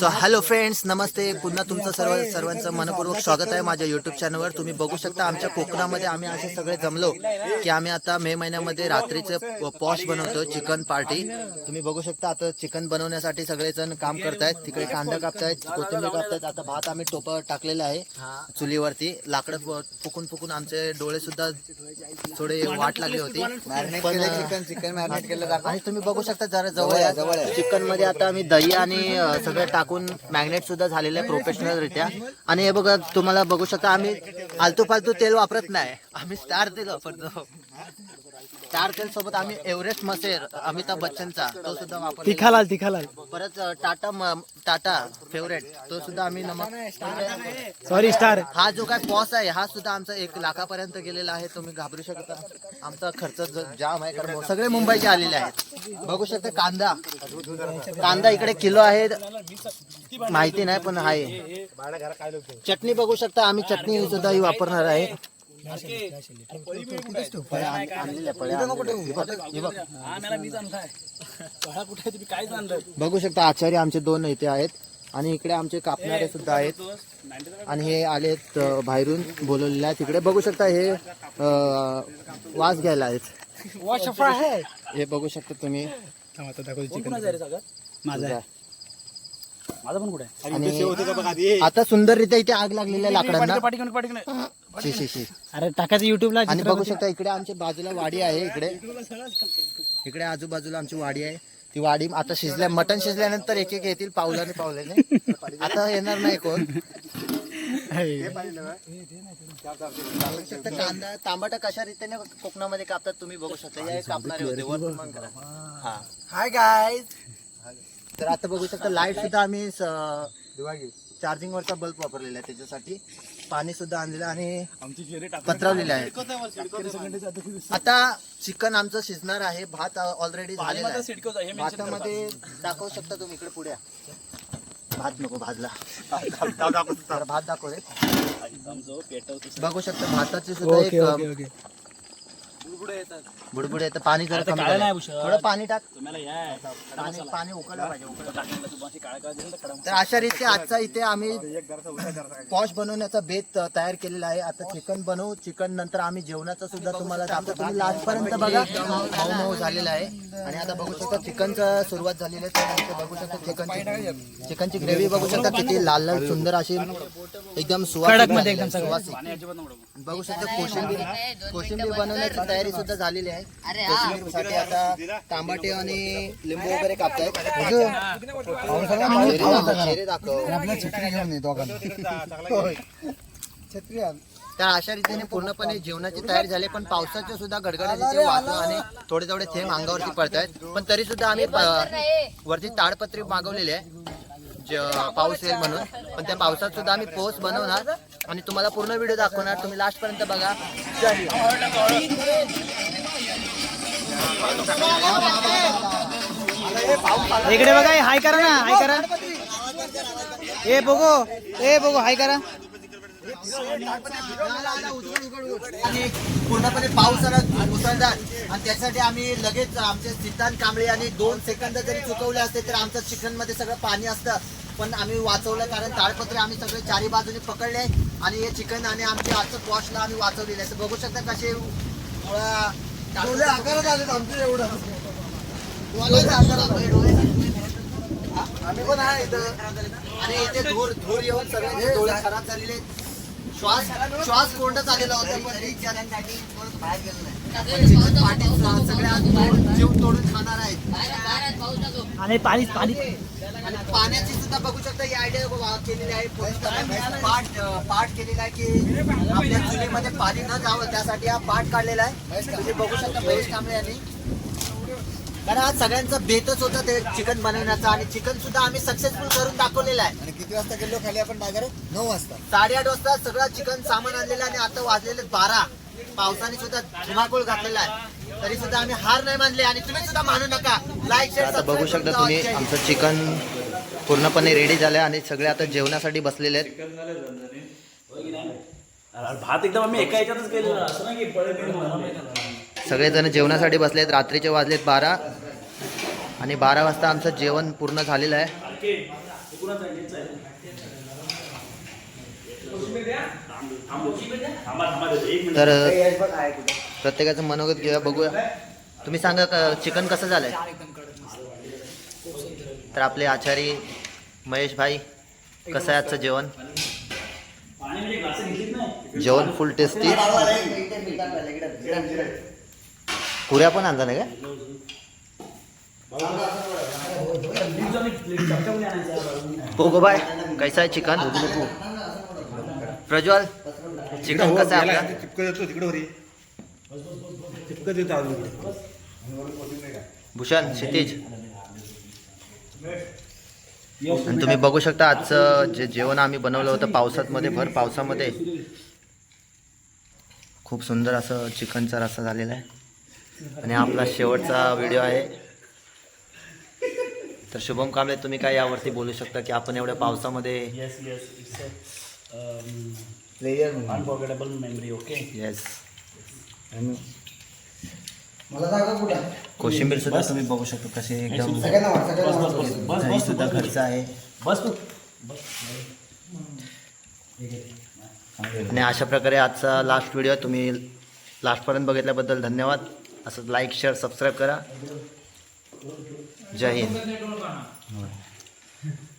So hello friends नमस्ते. पुन्हा तुमचं सर्व सर्वांचं मनपूर्वक स्वागत आहे माझ्या युट्यूब चॅनलवर तुम्ही बघू शकता आमच्या कोकणामध्ये आम्ही असे सगळे जमलो की आम्ही आता मे महिन्यामध्ये रात्रीचं पॉश बनवतो चिकन पार्टी तुम्ही बघू शकता आता चिकन बनवण्यासाठी सगळेजण काम करतायत. तिकडे कांदा कापतायत कोथिंबीर कापतायत. आता भात आम्ही टोप टाकलेला आहे चुलीवरती. लाकडं फुकून फुकून आमचे डोळे सुद्धा थोडे वाट लागली होती. पण चिकन चिकन मॅरिनेट केलं आणि तुम्ही बघू शकता जरा जवळ आहे. जवळ आहे. चिकनमध्ये आता आम्ही दही आणि सगळं टाकून मॅग्नेट सुद्धा झालेलं आहे प्रोफेशनल रित्या. आणि हे बघा तुम्हाला बघू शकता आम्ही आलतू फालतू तेल वापरत नाही. आम्ही स्टार तेल वापरतो. स्टार तेल सोबत आम्ही एव्हरेस्ट मसेर अमिताभ बच्चनचा तो सुद्धा वापरतो तिखालाल तिखालाल परत अ, टाटा म- टाटा फेवरेट तो सुद्धा आम्ही नमक सॉरी स्टार हा जो काय पॉस आहे हा सुद्धा आमचा एक लाखापर्यंत गेलेला आहे तुम्ही घाबरू शकता. आमचा खर्च ज- जाम आहे कारण सगळे मुंबईचे आलेले आहेत. बघू शकता कांदा. कांदा इकडे किलो आहे. माहिती नाही पण आहे. चटणी बघू शकता आम्ही चटणी सुद्धा ही वापरणार आहे. हे बघ, शकता आचार्य आमचे दोन इथे आहेत आणि इकडे आमचे कापणारे सुद्धा आहेत. आणि हे आलेत बाहेरून बोलवलेले आहेत तिकडे बघू शकता हे वास घ्यायला आहेत. हे बघू शकता तुम्ही. माझा आहे. माझा पण कुठे आता सुंदररित्या इथे आग लागलेल्या लाकडांना. शी, शी, शी. अरे टाकायचं युट्यूबला आणि बघू शकता इकडे आमच्या बाजूला वाडी आहे इकडे. इकडे आजूबाजूला आमची वाडी आहे. ती वाडी आता शिजल्या मटण शिजल्यानंतर एक एक येतील पावलाने पावलाने. आता येणार नाही कोण. कांदा तांबाटा कशा रीतीने कोकणामध्ये कापतात तुम्ही बघू शकता. या कापणारे होते वर पण करा. हा. हाय गाईज तर आता बघू शकता लाइट सुद्धा आम्ही चार्जिंग वरचा बल्ब वापरलेला आहे त्याच्यासाठी. पाणी सुद्धा आणलेलं आणि पत्रवलेलं आहे. आता चिकन आमचं शिजणार आहे. भात ऑलरेडी झालेला आहे. भातामध्ये दाखवू शकता तुम्ही इकडे पुढे. भात नको भाजला. भात दाखव रे बघू शकता भाताचे सुद्धा एक बुडबुड येतं पाणी जरा कमी काळं नाही झालंय. भूषण. थोडं पाणी टाक. तुम्हाला या पाणी पाणी उकळलं पाहिजे उकळलं तर अशा रीती आजचा इथे आम्ही पॉश बनवण्याचा बेत अ, तयार केलेला आहे. आता चिकन बनवू. चिकन नंतर आम्ही जेवणाचा सुद्धा तुम्हाला दाखवतो. तुम्ही लास्ट पर्यंत बघा मऊ मऊ झालेला आहे. आणि आता बघू शकता चिकनचं सुरुवात झालेली आहे. बघू शकता चिकनची चिकनची ग्रेव्ही बघू शकता. किती लाल लाल सुंदर अशी एकदम झालेली एकदम सगळं. बघू शकता कोशिंबीर कोशिंबीर बनवण्याची तयारी सुद्धा झालेली आहे. कोशिंबीरसाठी आता टमाटे आणि लिंबू वगैरे कापतायत. चेहरे दाखव, चेहरे दाखव. तर अशा रीतीने पूर्णपणे जेवणाची तयारी झाली पण पावसाचे सुद्धा गडगडाचे वातावरण आणि थोडे थोडे थेंब अंगावरती पडतायत. पण तरी सुद्धा आम्ही प- वरती ताडपत्री मागवलेली आहे. पाऊस येईल म्हणून. पण त्या पावसात सुद्धा आम्ही पोस्ट बनवणार आणि तुम्हाला पूर्ण व्हिडिओ दाखवणार. तुम्ही लास्ट पर्यंत बघा. इकडे बघा हाय करा ना हाय करा. ए बघू. ए बघू हाय करा. आणि पूर्णपणे पाऊस आला मुसळधार. आणि त्यासाठी आम्ही लगेच आमचे सिद्धांत कांबळे आणि दोन सेकंद जरी चुकवले असते तर आमचं चिकनमध्ये सगळं पाणी असतं. पण आम्ही वाचवलं कारण ताळपत्र आम्ही सगळे चारी बाजूने पकडले आणि हे चिकन आणि आमच्या आजचं पॉशला आम्ही वाचवलेलं आहे. बघू शकता कसे डोळे आकारात आमचे एवढं. आम्ही पण आहे इथं. आणि इथे धूर धूर येऊन सगळे डोळे खराब झालेले आहेत. श्वास श्वास कोंडत आलेला होता पण विचारांसाठी परत बाहेर गेलो नाही पण चिकन पाटील सगळे आज जीव तोडून खाणार आहेत. आणि पाणी पाणी आणि पाण्याची सुद्धा बघू शकता ही आयडिया केलेली आहे. पोलिसांनी पाठ पाठ केलेला आहे की आपल्या चुलीमध्ये पाणी न जावं त्यासाठी हा पाठ काढलेला आहे. तुम्ही बघू शकता महेश कांबळे यांनी. कारण आज सगळ्यांचा बेतच होता ते चिकन बनवण्याचा आणि चिकन सुद्धा आम्ही सक्सेसफुल करून दाखवलेलं आहे. आणि किती वाजता गेलो खाली आपण बाजारात? नऊ वाजता. साडेआठ वाजता सगळं चिकन सामान आणलेलं आणि आता वाजलेले बारा. पावसाने सुद्धा धुमाकूळ घातलेला आहे. तरी सुद्धा आम्ही हार नाही मानले आणि तुम्ही सुद्धा मानू नका. लाईक शेअर बघू शकता तुम्ही आमचं चिकन पूर्णपणे रेडी झालंय आणि सगळे आता जेवणासाठी बसलेले आहेत. भात एकदम आम्ही एका याच्यातच केलेला. असं ना की पळे सगळेजण जेवणासाठी बसलेत. रात्रीचे वाजलेत बारा. आणि बारा वाजता आमचं जेवण पूर्ण झालेलं आहे. तर प्रत्येकाचं मनोगत घेऊया बघूया. तुम्ही सांगा का चिकन कसं झालंय? तर आपले आचारी महेश भाई कसं आहे आजचं जेवण? जेवण फुल टेस्टी पुऱ्या पण आणला नाही का. Pogo bye. कैसा आहे चिकन? प्रज्वल चिकन कसं आहे आपलं? चिपकत येतो तिकडे वरी चिपकत येतो अजून इकडे. भूषण क्षितिज. आणि तुम्ही बघू शकता आजचं जे जेवण आम्ही बनवलं होतं पावसामध्ये भर पावसामध्ये. खूप सुंदर असं चिकनचा रस्सा झालेला आहे. आणि आपला शेवटचा व्हिडिओ आहे. तर शुभम कांबळे तुम्ही काय यावरती बोलू शकता की आपण एवढ्या पावसामध्ये येस येस इट्स Player म्हणून. अनफॉर्गेटेबल मेमरी ओके येस मला जागा कुठं कोशिंबीर सुद्धा तुम्ही बघू शकता कसे एकदम सगळ्यांना वाट सगळ्यांना बस बस वाट. बस बस दही बस सुद्धा बस घरचं आहे. बस तू आणि अशा प्रकारे आजचा लास्ट व्हिडिओ तुम्ही लास्टपर्यंत बघितल्याबद्दल धन्यवाद. असं लाईक शेअर सबस्क्राईब करा. जय हिंद.